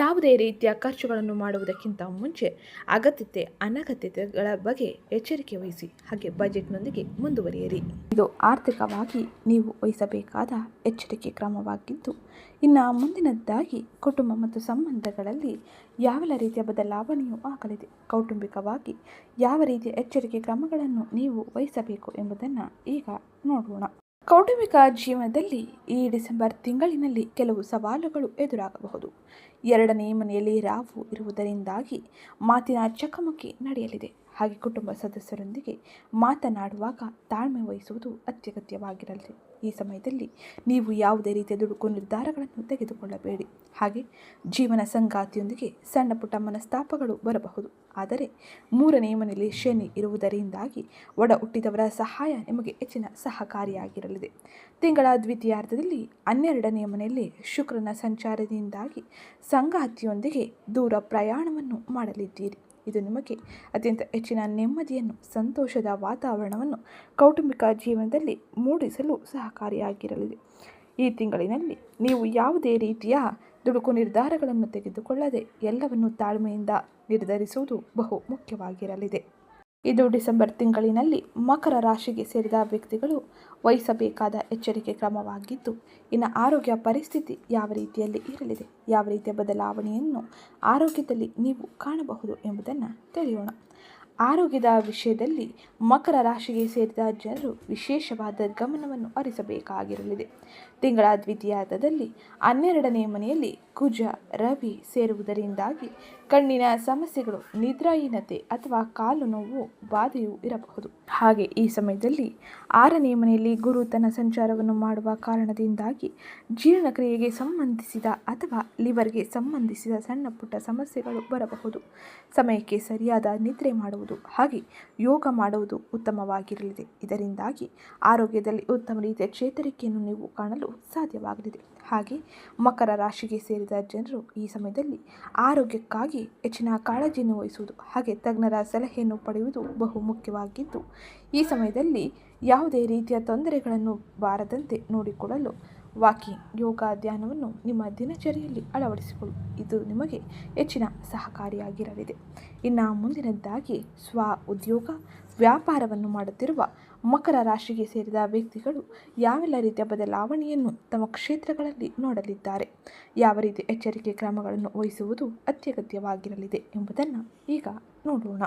ಯಾವುದೇ ರೀತಿಯ ಖರ್ಚುಗಳನ್ನು ಮಾಡುವುದಕ್ಕಿಂತ ಮುಂಚೆ ಅಗತ್ಯತೆ, ಅನಗತ್ಯತೆಗಳ ಬಗ್ಗೆ ಎಚ್ಚರಿಕೆ ವಹಿಸಿ ಹಾಗೆ ಬಜೆಟ್ನೊಂದಿಗೆ ಮುಂದುವರಿಯಿರಿ. ಇದು ಆರ್ಥಿಕವಾಗಿ ನೀವು ವಹಿಸಬೇಕಾದ ಎಚ್ಚರಿಕೆ ಕ್ರಮವಾಗಿದ್ದು, ಇನ್ನು ಮುಂದಿನದ್ದಾಗಿ ಕುಟುಂಬ ಮತ್ತು ಸಂಬಂಧಗಳಲ್ಲಿ ಯಾವೆಲ್ಲ ರೀತಿಯ ಬದಲಾವಣೆಯೂ ಆಗಲಿದೆ, ಕೌಟುಂಬಿಕವಾಗಿ ಯಾವ ರೀತಿಯ ಎಚ್ಚರಿಕೆ ಕ್ರಮಗಳನ್ನು ನೀವು ವಹಿಸಬೇಕು ಎಂಬುದನ್ನು ಈಗ ನೋಡೋಣ. ಕೌಟುಂಬಿಕ ಜೀವನದಲ್ಲಿ ಈ ಡಿಸೆಂಬರ್ ತಿಂಗಳಿನಲ್ಲಿ ಕೆಲವು ಸವಾಲುಗಳು ಎದುರಾಗಬಹುದು. ಎರಡನೇ ಮನೆಯಲ್ಲಿ ರಾವು ಇರುವುದರಿಂದಾಗಿ ಮಾತಿನ ಚಕಮಕಿ ನಡೆಯಲಿದೆ. ಹಾಗೆ ಕುಟುಂಬ ಸದಸ್ಯರೊಂದಿಗೆ ಮಾತನಾಡುವಾಗ ತಾಳ್ಮೆ ವಹಿಸುವುದು ಅತ್ಯಗತ್ಯವಾಗಿರಲಿದೆ. ಈ ಸಮಯದಲ್ಲಿ ನೀವು ಯಾವುದೇ ರೀತಿಯ ದುಡುಕು ನಿರ್ಧಾರಗಳನ್ನು ತೆಗೆದುಕೊಳ್ಳಬೇಡಿ. ಹಾಗೆ ಜೀವನ ಸಂಗಾತಿಯೊಂದಿಗೆ ಸಣ್ಣ ಪುಟ್ಟ ಮನಸ್ತಾಪಗಳು ಬರಬಹುದು. ಆದರೆ ಮೂರನೇ ಮನೆಯಲ್ಲಿ ಶನಿ ಇರುವುದರಿಂದಾಗಿ ಒಡ ಹುಟ್ಟಿದವರ ಸಹಾಯ ನಿಮಗೆ ಹೆಚ್ಚಿನ ಸಹಕಾರಿಯಾಗಿರಲಿದೆ. ತಿಂಗಳ ದ್ವಿತೀಯಾರ್ಧದಲ್ಲಿ ಹನ್ನೆರಡನೆಯ ಮನೆಯಲ್ಲಿ ಶುಕ್ರನ ಸಂಚಾರದಿಂದಾಗಿ ಸಂಗಾತಿಯೊಂದಿಗೆ ದೂರ ಪ್ರಯಾಣವನ್ನು ಮಾಡಲಿದ್ದೀರಿ. ಇದು ನಿಮಗೆ ಅತ್ಯಂತ ಹೆಚ್ಚಿನ ನೆಮ್ಮದಿಯನ್ನು, ಸಂತೋಷದ ವಾತಾವರಣವನ್ನು ಕೌಟುಂಬಿಕ ಜೀವನದಲ್ಲಿ ಮೂಡಿಸಲು ಸಹಕಾರಿಯಾಗಿರಲಿದೆ. ಈ ತಿಂಗಳಿನಲ್ಲಿ ನೀವು ಯಾವುದೇ ರೀತಿಯ ದುಡುಕು ನಿರ್ಧಾರಗಳನ್ನು ತೆಗೆದುಕೊಳ್ಳದೆ ಎಲ್ಲವನ್ನು ತಾಳ್ಮೆಯಿಂದ ನಿರ್ಧರಿಸುವುದು ಬಹು ಮುಖ್ಯವಾಗಿರಲಿದೆ. ಇದು ಡಿಸೆಂಬರ್ ತಿಂಗಳಿನಲ್ಲಿ ಮಕರ ರಾಶಿಗೆ ಸೇರಿದ ವ್ಯಕ್ತಿಗಳು ವಹಿಸಬೇಕಾದ ಎಚ್ಚರಿಕೆ ಕ್ರಮವಾಗಿದ್ದು, ಇನ್ನು ಆರೋಗ್ಯ ಪರಿಸ್ಥಿತಿ ಯಾವ ರೀತಿಯಲ್ಲಿ ಇರಲಿದೆ, ಯಾವ ರೀತಿಯ ಬದಲಾವಣೆಯನ್ನು ಆರೋಗ್ಯದಲ್ಲಿ ನೀವು ಕಾಣಬಹುದು ಎಂಬುದನ್ನು ತಿಳಿಯೋಣ. ಆರೋಗ್ಯದ ವಿಷಯದಲ್ಲಿ ಮಕರ ರಾಶಿಗೆ ಸೇರಿದ ಜನರು ವಿಶೇಷವಾದ ಗಮನವನ್ನು ಹರಿಸಬೇಕಾಗಿರಲಿದೆ. ತಿಂಗಳ ದ್ವಿತೀಯಾರ್ಧದಲ್ಲಿ ಹನ್ನೆರಡನೇ ಮನೆಯಲ್ಲಿ ಕುಜ, ರವಿ ಸೇರುವುದರಿಂದಾಗಿ ಕಣ್ಣಿನ ಸಮಸ್ಯೆಗಳು, ನಿದ್ರಾಹೀನತೆ ಅಥವಾ ಕಾಲು ನೋವು ಬಾಧೆಯೂ ಇರಬಹುದು. ಹಾಗೆ ಈ ಸಮಯದಲ್ಲಿ ಆರನೇ ಮನೆಯಲ್ಲಿ ಗುರು ತನ್ನ ಸಂಚಾರವನ್ನು ಮಾಡುವ ಕಾರಣದಿಂದಾಗಿ ಜೀರ್ಣಕ್ರಿಯೆಗೆ ಸಂಬಂಧಿಸಿದ ಅಥವಾ ಲಿವರ್ಗೆ ಸಂಬಂಧಿಸಿದ ಸಣ್ಣ ಪುಟ್ಟ ಸಮಸ್ಯೆಗಳು ಬರಬಹುದು. ಸಮಯಕ್ಕೆ ಸರಿಯಾದ ನಿದ್ರೆ ಮಾಡುವುದು, ಹಾಗೆ ಯೋಗ ಮಾಡುವುದು ಉತ್ತಮವಾಗಿರಲಿದೆ. ಇದರಿಂದಾಗಿ ಆರೋಗ್ಯದಲ್ಲಿ ಉತ್ತಮ ರೀತಿಯ ಚೇತರಿಕೆಯನ್ನು ನೀವು ಕಾಣಲು ಸಾಧ್ಯವಾಗಲಿದೆ. ಹಾಗೆ ಮಕರ ರಾಶಿಗೆ ಸೇರಿದ ಜನರು ಈ ಸಮಯದಲ್ಲಿ ಆರೋಗ್ಯಕ್ಕಾಗಿ ಹೆಚ್ಚಿನ ಕಾಳಜಿಯನ್ನು ವಹಿಸುವುದು ಹಾಗೆ ತಜ್ಞರ ಸಲಹೆಯನ್ನು ಪಡೆಯುವುದು ಬಹು ಮುಖ್ಯವಾಗಿದ್ದು, ಈ ಸಮಯದಲ್ಲಿ ಯಾವುದೇ ರೀತಿಯ ತೊಂದರೆಗಳನ್ನು ಬಾರದಂತೆ ನೋಡಿಕೊಳ್ಳಲು ವಾಕಿಂಗ್, ಯೋಗ, ಧ್ಯಾನವನ್ನು ನಿಮ್ಮ ದಿನಚರಿಯಲ್ಲಿ ಅಳವಡಿಸಿಕೊಳ್ಳಿ. ಇದು ನಿಮಗೆ ಹೆಚ್ಚಿನ ಸಹಕಾರಿಯಾಗಿರಲಿದೆ. ಇನ್ನು ಮುಂದಿನದ್ದಾಗಿ ಸ್ವ ಉದ್ಯೋಗ ವ್ಯಾಪಾರವನ್ನು ಮಾಡುತ್ತಿರುವ ಮಕರ ರಾಶಿಗೆ ಸೇರಿದ ವ್ಯಕ್ತಿಗಳು ಯಾವೆಲ್ಲ ರೀತಿಯ ಬದಲಾವಣೆಯನ್ನು ತಮ್ಮ ಕ್ಷೇತ್ರಗಳಲ್ಲಿ ನೋಡಲಿದ್ದಾರೆ? ಯಾವ ರೀತಿ ಎಚ್ಚರಿಕೆ ಕ್ರಮಗಳನ್ನು ವಹಿಸುವುದು ಅತ್ಯಗತ್ಯವಾಗಿರಲಿದೆ ಎಂಬುದನ್ನು ಈಗ ನೋಡೋಣ.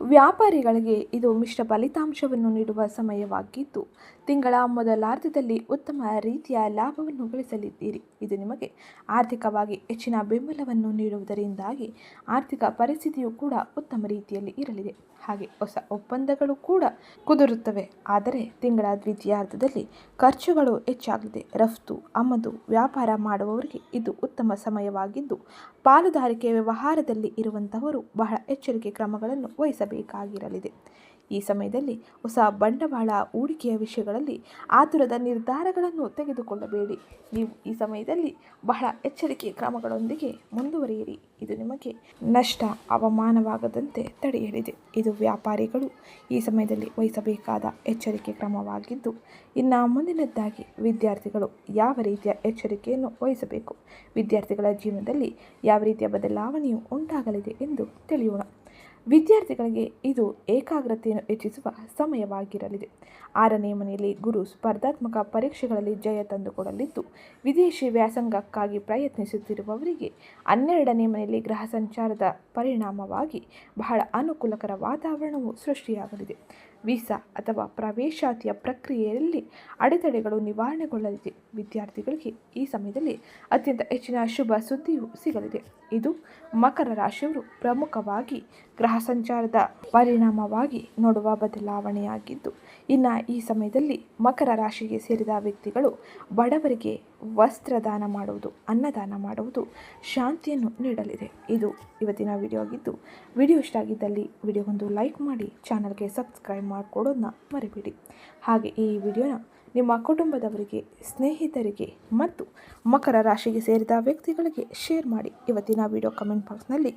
ವ್ಯಾಪಾರಿಗಳಿಗೆ ಇದು ಮಿಶ್ರ ಫಲಿತಾಂಶವನ್ನು ನೀಡುವ ಸಮಯವಾಗಿದ್ದು ತಿಂಗಳ ಮೊದಲಾರ್ಧದಲ್ಲಿ ಉತ್ತಮ ರೀತಿಯ ಲಾಭವನ್ನು ಗಳಿಸಲಿದ್ದೀರಿ. ಇದು ನಿಮಗೆ ಆರ್ಥಿಕವಾಗಿ ಹೆಚ್ಚಿನ ಬೆಂಬಲವನ್ನು ನೀಡುವುದರಿಂದಾಗಿ ಆರ್ಥಿಕ ಪರಿಸ್ಥಿತಿಯು ಕೂಡ ಉತ್ತಮ ರೀತಿಯಲ್ಲಿ ಇರಲಿದೆ. ಹಾಗೆ ಹೊಸ ಒಪ್ಪಂದಗಳು ಕೂಡ ಕುದುರುತ್ತವೆ. ಆದರೆ ತಿಂಗಳ ದ್ವಿತೀಯಾರ್ಧದಲ್ಲಿ ಖರ್ಚುಗಳು ಹೆಚ್ಚಾಗಿದೆ. ರಫ್ತು, ಆಮದು, ವ್ಯಾಪಾರ ಮಾಡುವವರಿಗೆ ಇದು ಉತ್ತಮ ಸಮಯವಾಗಿದ್ದು, ಪಾಲುದಾರಿಕೆ ವ್ಯವಹಾರದಲ್ಲಿ ಇರುವಂತಹವರು ಬಹಳ ಎಚ್ಚರಿಕೆ ಕ್ರಮಗಳನ್ನು ವಹಿಸಬೇಕಾಗಿರಲಿದೆ. ಈ ಸಮಯದಲ್ಲಿ ಹೊಸ ಬಂಡವಾಳ ಹೂಡಿಕೆಯ ವಿಷಯಗಳಲ್ಲಿ ಆತುರದ ನಿರ್ಧಾರಗಳನ್ನು ತೆಗೆದುಕೊಳ್ಳಬೇಡಿ. ನೀವು ಈ ಸಮಯದಲ್ಲಿ ಬಹಳ ಎಚ್ಚರಿಕೆ ಕ್ರಮಗಳೊಂದಿಗೆ ಮುಂದುವರಿಯಿರಿ. ಇದು ನಿಮಗೆ ನಷ್ಟ, ಅವಮಾನವಾಗದಂತೆ ತಡೆಯಲಿದೆ. ಇದು ವ್ಯಾಪಾರಿಗಳು ಈ ಸಮಯದಲ್ಲಿ ವಹಿಸಬೇಕಾದ ಎಚ್ಚರಿಕೆ ಕ್ರಮವಾಗಿದ್ದು, ಇನ್ನು ಮುಂದಿನದ್ದಾಗಿ ವಿದ್ಯಾರ್ಥಿಗಳು ಯಾವ ರೀತಿಯ ಎಚ್ಚರಿಕೆಯನ್ನು ವಹಿಸಬೇಕು? ವಿದ್ಯಾರ್ಥಿಗಳ ಜೀವನದಲ್ಲಿ ಯಾವ ರೀತಿಯ ಬದಲಾವಣೆಯು ಉಂಟಾಗಲಿದೆ ಎಂದು ತಿಳಿಯೋಣ. ವಿದ್ಯಾರ್ಥಿಗಳಿಗೆ ಇದು ಏಕಾಗ್ರತೆಯನ್ನು ಹೆಚ್ಚಿಸುವ ಸಮಯವಾಗಿರಲಿದೆ. ಆರನೇ ಮನೆಯಲ್ಲಿ ಗುರು ಸ್ಪರ್ಧಾತ್ಮಕ ಪರೀಕ್ಷೆಗಳಲ್ಲಿ ಜಯ ತಂದುಕೊಡಲಿದ್ದು ವಿದೇಶಿ ವ್ಯಾಸಂಗಕ್ಕಾಗಿ ಪ್ರಯತ್ನಿಸುತ್ತಿರುವವರಿಗೆ ಹನ್ನೆರಡನೇ ಮನೆಯಲ್ಲಿ ಗ್ರಹ ಸಂಚಾರದ ಪರಿಣಾಮವಾಗಿ ಬಹಳ ಅನುಕೂಲಕರ ವಾತಾವರಣವು ಸೃಷ್ಟಿಯಾಗಲಿದೆ. ವೀಸಾ ಅಥವಾ ಪ್ರವೇಶಾತಿಯ ಪ್ರಕ್ರಿಯೆಯಲ್ಲಿ ಅಡೆತಡೆಗಳು ನಿವಾರಣೆಗೊಳ್ಳಲಿದೆ. ವಿದ್ಯಾರ್ಥಿಗಳಿಗೆ ಈ ಸಮಯದಲ್ಲಿ ಅತ್ಯಂತ ಹೆಚ್ಚಿನ ಶುಭ ಸುದ್ದಿಯು ಸಿಗಲಿದೆ. ಇದು ಮಕರ ರಾಶಿಯವರು ಪ್ರಮುಖವಾಗಿ ಗ್ರಹ ಸಂಚಾರದ ಪರಿಣಾಮವಾಗಿ ನೋಡುವ ಬದಲಾವಣೆಯಾಗಿದ್ದು, ಇನ್ನು ಈ ಸಮಯದಲ್ಲಿ ಮಕರ ರಾಶಿಗೆ ಸೇರಿದ ವ್ಯಕ್ತಿಗಳು ಬಡವರಿಗೆ ವಸ್ತ್ರದಾನ ಮಾಡುವುದು, ಅನ್ನದಾನ ಮಾಡುವುದು ಶಾಂತಿಯನ್ನು ನೀಡಲಿದೆ. ಇದು ಇವತ್ತಿನ ವಿಡಿಯೋ ಆಗಿದ್ದು ವಿಡಿಯೋ ಇಷ್ಟ ಆಗಿದ್ದಲ್ಲಿ ವಿಡಿಯೋಗೊಂದು ಲೈಕ್ ಮಾಡಿ, ಚಾನಲ್ಗೆ ಸಬ್ಸ್ಕ್ರೈಬ್ ಮಾಡಿಕೊಡೋದನ್ನ ಮರಿಬೇಡಿ. ಹಾಗೆ ಈ ವಿಡಿಯೋನ ನಿಮ್ಮ ಕುಟುಂಬದವರಿಗೆ, ಸ್ನೇಹಿತರಿಗೆ ಮತ್ತು ಮಕರ ರಾಶಿಗೆ ಸೇರಿದ ವ್ಯಕ್ತಿಗಳಿಗೆ ಶೇರ್ ಮಾಡಿ. ಇವತ್ತಿನ ವಿಡಿಯೋ ಕಮೆಂಟ್ ಬಾಕ್ಸ್ನಲ್ಲಿ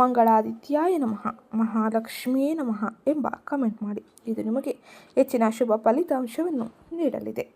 ಮಂಗಳಾದಿತ್ಯಾಯ ನಮಃ ಮಹಾಲಕ್ಷ್ಮಿಯೇ ನಮಃ ಎಂಬ ಕಮೆಂಟ್ ಮಾಡಿ. ಇದು ನಿಮಗೆ ಹೆಚ್ಚಿನ ಶುಭ ಫಲಿತಾಂಶವನ್ನು ನೀಡಲಿದೆ.